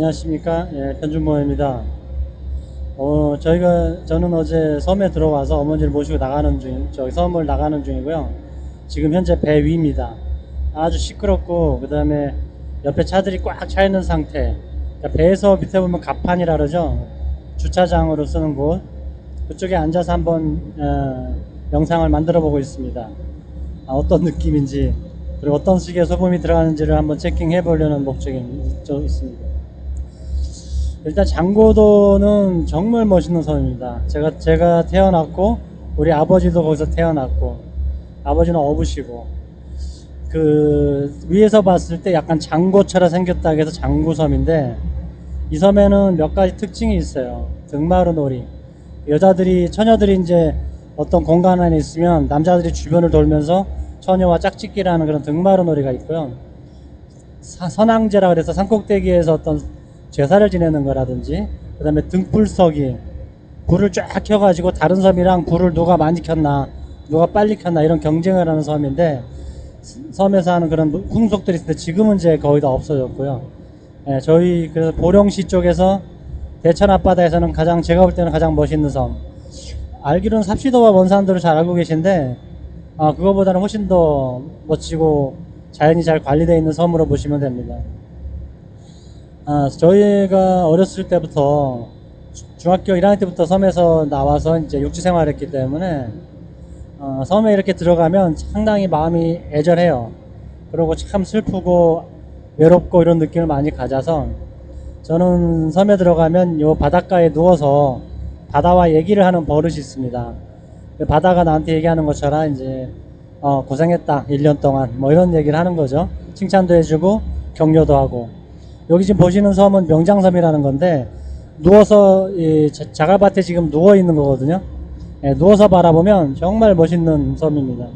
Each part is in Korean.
안녕하십니까 예, 편준모입니다. 어 저희가 저는 어제 섬에 들어와서 어머니를 모시고 나가는 중 저기 섬을 나가는 중이고요. 지금 현재 배 위입니다. 아주 시끄럽고 그 다음에 옆에 차들이 꽉 차 있는 상태. 그러니까 배에서 밑에 보면 갑판이라 그러죠. 주차장으로 쓰는 곳. 그쪽에 앉아서 한번 어, 영상을 만들어 보고 있습니다. 아, 어떤 느낌인지 그리고 어떤 식의 소금이 들어가는지를 한번 체킹해 보려는 목적이 있- 있습니다. 일단 장고도는 정말 멋있는 섬입니다. 제가 제가 태어났고 우리 아버지도 거기서 태어났고 아버지는 어부시고 그 위에서 봤을 때 약간 장고처럼 생겼다 해서 장구섬인데 이 섬에는 몇 가지 특징이 있어요. 등마루 놀이. 여자들이 처녀들이 이제 어떤 공간 안에 있으면 남자들이 주변을 돌면서 처녀와 짝짓기라는 그런 등마루 놀이가 있고요. 사- 선앙제라 그래서 산꼭대기에서 어떤 제사를 지내는 거라든지 그 다음에 등불서기 불을 쫙 켜가지고 다른 섬이랑 불을 누가 많이 켰나 누가 빨리 켰나 이런 경쟁을 하는 섬인데 섬에서 하는 그런 풍속들이 있는데 지금은 이제 거의 다 없어졌고요. 예, 저희 그래서 보령시 쪽에서 대천 앞바다에서는 가장 제가 볼 때는 가장 멋있는 섬. 알기로는 삽시도와 원산도를 잘 알고 계신데 아, 그거보다는 훨씬 더 멋지고 자연이 잘 관리되어 있는 섬으로 보시면 됩니다. 아, 저희가 어렸을 때부터 주- 중학교 1학년 때부터 섬에서 나와서 이제 육지 생활했기 때문에 어, 섬에 이렇게 들어가면 상당히 마음이 애절해요. 그리고 참 슬프고 외롭고 이런 느낌을 많이 가져서 저는 섬에 들어가면 요 바닷가에 누워서 바다와 얘기를 하는 버릇이 있습니다. 그 바다가 나한테 얘기하는 것처럼 이제 어, 고생했다 1년 동안 뭐 이런 얘기를 하는 거죠. 칭찬도 해주고 격려도 하고 여기 지금 보시는 섬은 명장섬이라는 건데 누워서 이 자- 자갈밭에 지금 누워 있는 거거든요. 예, 누워서 바라보면 정말 멋있는 섬입니다.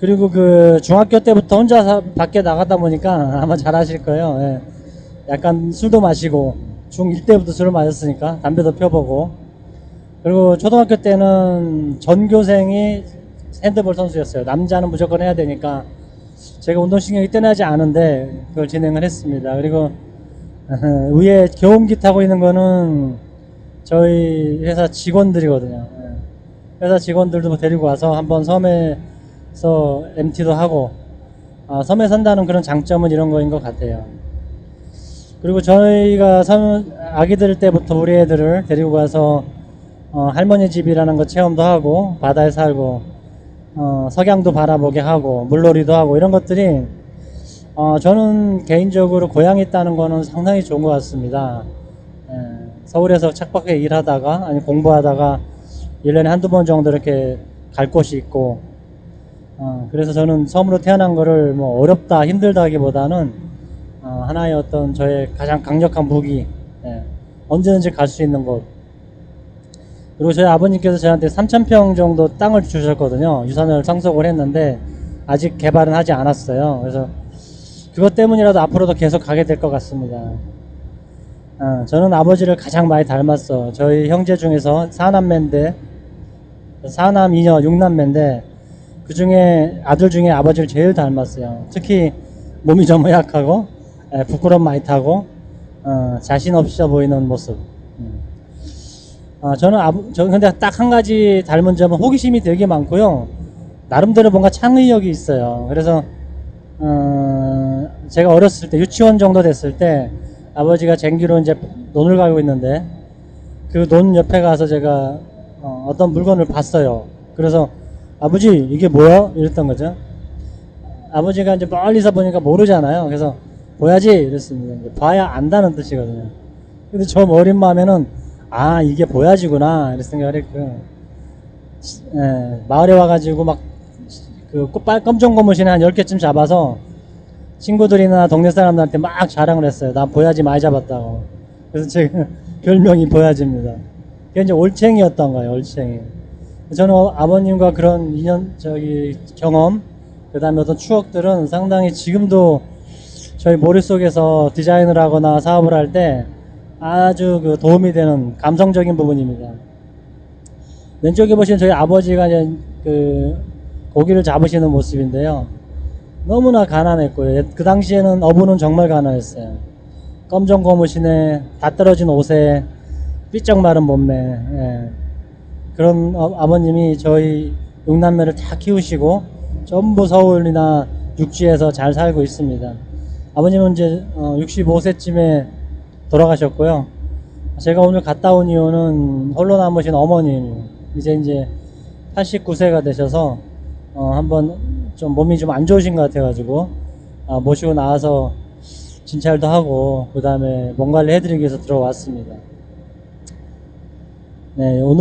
그리고 그 중학교 때부터 혼자 사- 밖에 나가다 보니까 아마 잘 아실 거예요. 예. 약간 술도 마시고 중1 때부터 술을 마셨으니까 담배도 펴보고 그리고 초등학교 때는 전교생이 핸드볼 선수였어요. 남자는 무조건 해야 되니까 제가 운동신경이 뛰어나지 않은데 그걸 진행을 했습니다. 그리고 위에 경운기 타고 있는 거는 저희 회사 직원들이거든요. 예. 회사 직원들도 데리고 와서 한번 섬에서 MT도 하고 아, 섬에 산다는 그런 장점은 이런 거인 것 같아요. 그리고 저희가 섬 아기들 때부터 우리 애들을 데리고 가서 어, 할머니 집이라는 거 체험도 하고 바다에 살고 어, 석양도 바라보게 하고 물놀이도 하고 이런 것들이 어, 저는 개인적으로 고향에 있다는 거는 상당히 좋은 것 같습니다. 예, 서울에서 착박하게 일하다가 아니 공부하다가 1년에 한두 번 정도 이렇게 갈 곳이 있고 어, 그래서 저는 섬으로 태어난 거를 뭐 어렵다 힘들다 하기보다는 어, 하나의 어떤 저의 가장 강력한 무기 예, 언제든지 갈 수 있는 곳 그리고 저희 아버님께서 저한테 3,000평 정도 땅을 주셨거든요. 유산을 상속을 했는데 아직 개발은 하지 않았어요. 그래서 그것 때문이라도 앞으로도 계속 가게 될 것 같습니다. 어, 저는 아버지를 가장 많이 닮았어. 저희 형제 중에서 사남매인데 사남 이녀 육남매인데 그 중에 아들 중에 아버지를 제일 닮았어요. 특히 몸이 좀 허약하고 에, 부끄럼 많이 타고 어, 자신 없어 보이는 모습. 음. 아, 저는 아부, 저 근데 딱 한 가지 닮은 점은 호기심이 되게 많고요. 나름대로 뭔가 창의력이 있어요. 그래서 어, 제가 어렸을 때 유치원 정도 됐을 때 아버지가 쟁기로 이제 논을 가고 있는데 그 논 옆에 가서 제가 어, 떤 물건을 봤어요. 그래서 아버지 이게 뭐야? 이랬던 거죠. 아버지가 이제 멀리서 보니까 모르잖아요. 그래서 보야지 이랬습니다. 봐야 안다는 뜻이거든요. 근데 저 어린 마음에는 아 이게 보야지구나 이런 생각을 했고 예, 마을에 와가지고 막 그 검정 고무신 한 10개쯤 잡아서 친구들이나 동네 사람들한테 막 자랑을 했어요. 나 보야지 많이 잡았다고. 그래서 제가 별명이 보야지입니다. 그게 이제 올챙이였던 거예요, 올챙이. 저는 어, 아버님과 그런 인연, 저기, 경험, 그 다음에 어떤 추억들은 상당히 지금도 저희 머릿속에서 디자인을 하거나 사업을 할때 아주 그 도움이 되는 감성적인 부분입니다. 왼쪽에 보시면 저희 아버지가 이제 그 고기를 잡으시는 모습인데요. 너무나 가난했고요. 그 당시에는 어부는 정말 가난했어요. 검정 고무신에 다 떨어진 옷에 삐쩍 마른 몸매 예. 그런 어- 아버님이 저희 육남매를 다 키우시고 전부 서울이나 육지에서 잘 살고 있습니다. 아버님은 이제 65세쯤에 돌아가셨고요. 제가 오늘 갔다 온 이유는 홀로 남으신 어머님 이제 이제 89세가 되셔서 어, 한번 좀 몸이 좀 안 좋으신 것 같아가지고 아, 모시고 나와서 진찰도 하고 그 다음에 몸 관리 해드리기 위해서 들어왔습니다. 네 오늘.